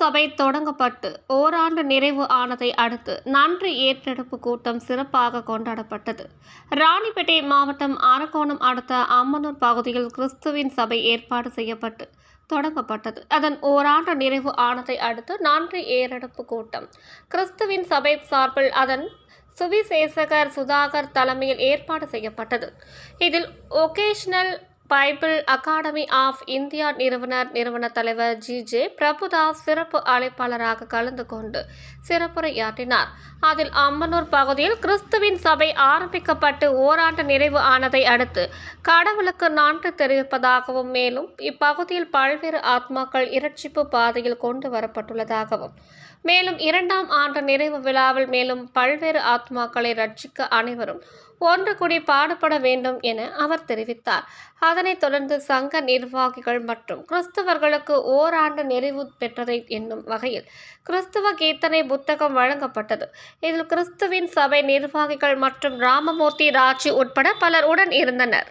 சபை தொடங்கப்பட்டு ஓராண்டு நிறைவு ஆனதை அடுத்து நன்றி ஏற்றெடுப்பு கூட்டம் சிறப்பாக கொண்டாடப்பட்டது. ராணிப்பேட்டை மாவட்டம் அரக்கோணம் அடுத்த அம்மனூர் பகுதியில் கிறிஸ்துவின் சபை ஏற்பாடு செய்யப்பட்டு தொடங்கப்பட்டது. அதன் ஓராண்டு நிறைவு ஆனதை அடுத்து நன்றி ஏறெடுப்பு கூட்டம். கிறிஸ்துவின் சபை சார்பில் அதன் சுவிசேஷகர் சுதாகர் தலைமையில் ஏற்பாடு செய்யப்பட்டது. இதில் vocational Bible academy of India நிறுவனர் நிறுவன தலைவர் ஜி. ஜே. பிரபுதாஸ் சிறப்பு அழைப்பாளராக கலந்து கொண்டு சிறப்புரையாற்றினார். அதில் அம்மனூர் பகுதியில் கிறிஸ்துவின் சபை ஆரம்பிக்கப்பட்டு ஓராண்டு நிறைவு ஆனதை அடுத்து கடவுளுக்கு நன்றி தெரிவிப்பதாகவும் மேலும் இப்பகுதியில் பல்வேறு ஆத்மாக்கள் இரட்சிப்பு பாதையில் கொண்டு வரப்பட்டுள்ளதாகவும் மேலும் இரண்டாம் ஆண்டு நிறைவு விழாவில் மேலும் பல்வேறு ஆத்மாக்களை ரட்சிக்க அனைவரும் ஒன்று கூடி பாடுபட வேண்டும் என அவர் தெரிவித்தார். அதனைத் தொடர்ந்து சங்க நிர்வாகிகள் மற்றும் கிறிஸ்தவர்களுக்கு ஓராண்டு நிறைவு பெற்றதை என்னும் வகையில் கிறிஸ்துவ கீர்த்தனை புத்தகம் வழங்கப்பட்டது. இதில் கிறிஸ்துவின் சபை நிர்வாகிகள் மற்றும் ராமமூர்த்தி ராஜி உட்பட பலர் உடன் இருந்தனர்.